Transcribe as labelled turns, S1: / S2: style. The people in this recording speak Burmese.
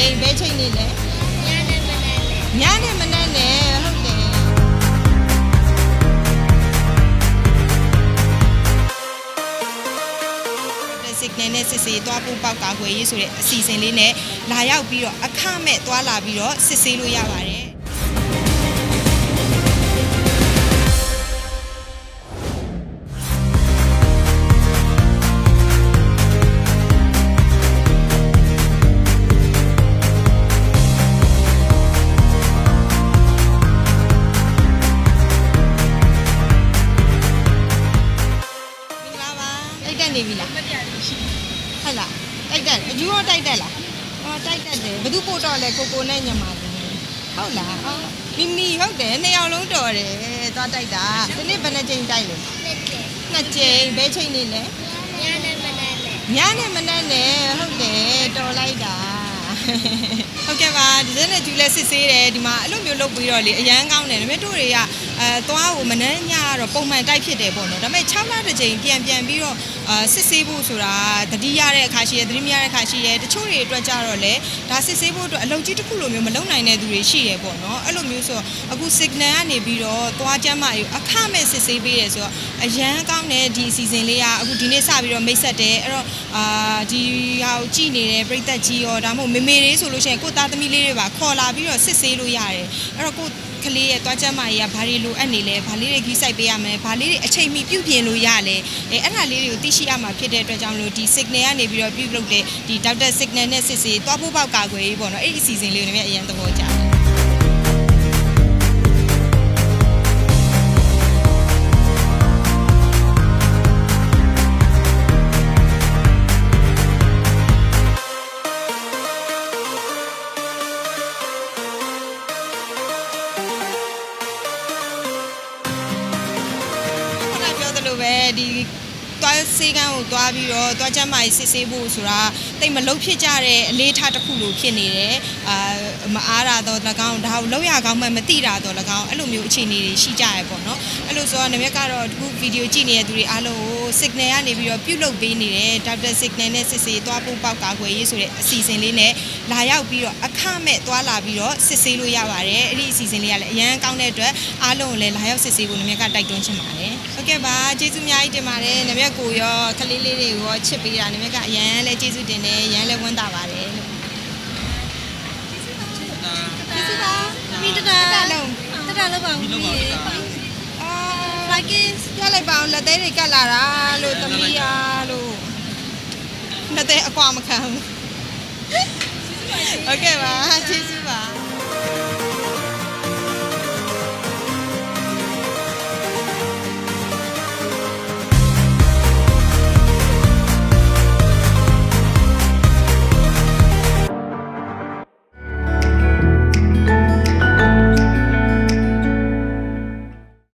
S1: ချိန်ဘယ်ချိန်နေလဲည
S2: နဲ့မ
S3: နက
S2: ်နဲ့
S1: ညနဲ့မနက်နဲ့ဟုတ်တယ်စစ်နယ်နဲ့စစ်စေးသွားပို့ပေါက်ကာကွယ်ရေးဆိုတဲ့အစီအစဉ်လေးနဲ့လာရောက်ပြီးတော့အခမဲ့သွားလာပြီးတော့စစ်ဆေးလို့ရပါတယ် တိုက်တက်နေပြီလားမပြတ်ရှိဟုတ်လားတိုက်တက်အယူရောတိုက်တက်လားဟောတိုက်တက်တယ်ဘသူပို့တော့လဲကိုကိုနဲ့ညမလေးဟုတ်လားအော်မိမိဟုတ်တယ်နှစ်ယောက်လုံးတော်တယ်သွားတိုက်တာဒီနေ့ဘယ်နှချိန်တိုက်လဲနှစ်ချိန်ဘယ်ချိန်နေလဲညနေမနက်နဲ့ဟုတ်တယ်တော်လိုက်တာဟုတ်ကဲ့ပါဒီစက်နဲ့ကျူလဲစစ်ဆေးတယ်ဒီမှာအဲ့လိုမျိုးလုပ်ပြီးတော့လေအရန်ကောင်းတယ်ဒါပေမဲ့တို့တွေက အဲသွားကိုမနှမ်းညကတော့ပုံမှန်တိုက်ဖြစ်တယ်ပေါ့နော်ဒါပေမဲ့6လတစ်ချိန်ပြန်ပြန်ပြီးတော့အာစစ်ဆေးဖို့ဆိုတာတတိရတဲ့အခါရှိရယ်တတိမရတဲ့အခါရှိရယ်တချို့တွေအတွက်ကြတော့လေဒါစစ်ဆေးဖို့အတွက်အလုပ်ကြီးတစ်ခုလိုမျိုးမလုပ်နိုင်တဲ့သူတွေရှိရယ်ပေါ့နော်အဲ့လိုမျိုးဆိုတော့အခု signal ကနေပြီးတော့သွားချမ်းမယူအခမဲ့စစ်ဆေးပေးတယ်ဆိုတော့အရန်ကောင်းတဲ့ဒီအစီအစဉ်လေးကအခုဒီနေ့စပြီးတော့မိတ်ဆက်တယ်အဲ့တော့အာဒီဟာကိုကြည်နေတဲ့ပြည်သက်ကြီးရောဒါမှမဟုတ်မေမေလေးဆိုလို့ရှိရင်ကိုသားသမီးလေးတွေပါခေါ်လာပြီးတော့စစ်ဆေးလို့ရတယ်အဲ့တော့ကို ကလေးရဲ့တွားချမ်းမကြီးကဘာတွေလိုအပ်နေလဲဘာလေးတွေကြီးစိုက်ပေးရမလဲဘာလေးတွေအချိန်မီပြုပြင်လို့ရလဲအဲအဲ့ဒါလေးတွေကိုသိရှိရမှာဖြစ်တဲ့အတွက်ကြောင့်မလို့ဒီ signal ကနေပြီးတော့ပြုလုပ်တဲ့ဒီ doctor signal နဲ့စစ်ဆေးသွားဖို့ပေါက်ကာကွယ်ရေးပေါ့နော်အဲ့ဒီအစီအစဉ်လေးကိုလည်းအရင်သဘောကျတယ် နပြော သလိုပဲဒီသွားစေးကန်းကိုသွားပြီးတော့သွားချမ်းမာရေးစစ်ဆေးဖို့ဆိုတာတိတ်မလုံးဖြစ်ကြတဲ့အလေးထားတစ်ခုလိုဖြစ်နေတယ်အာမအားတာတော့၎င်းဒါကိုလောက်ရကောင်းမှမသိတာတော့၎င်းအဲ့လိုမျိုးအခြေအနေတွေရှိကြရပေါ့နော်အဲ့လိုဆိုတော့နမက်ကတော့ဒီခုဗီဒီယိုကြည့်နေတဲ့သူတွေအားလုံးကို signal ကနေပြီးတော့ပြုတ်လုပေးနေတယ် Dr. signal နဲ့စစ်ဆေးသွားဖို့ပေါက်ကာကွယ်ရေးဆိုတဲ့အစီအစဉ်လေးနဲ့လာရောက်ပြီးတော့အခမဲ့သွားလာပြီးတော့စစ်ဆေးလို့ရပါတယ်အဲ့ဒီအစီအစဉ်လေးကလည်းအရန်ကောင်းတဲ့အတွက်အားလုံးကိုလည်းလာရောက်စစ်ဆေးဖို့နမက်ကတိုက်တွန်းချင်ပါတယ်ဟုတ်ကဲ့ပါကျေးဇူးအများကြီးတင်ပါတယ်နမက်ကိုရောကလေးလေးတွေကိုရောချစ်ပေးတာနမက်ကအရန်လည်းကျေးဇူးတင်တယ်ရန်လည်းဝမ်းသာပါတယ်လို့ကျေးဇူးပါ
S3: မိတတာ
S1: တက်လုံး
S3: တတာလောက်ပါဦးကြီး
S1: အာ
S3: ဖိုက်ကစ်
S1: ပြလိုက်ပါအောင်လက်သေးတွေကတ်လာတာလို့သမီးရလို့လက်သေးအကွာမခံဘူးဟုတ်ကဲ့ပါကျေးဇူးပါ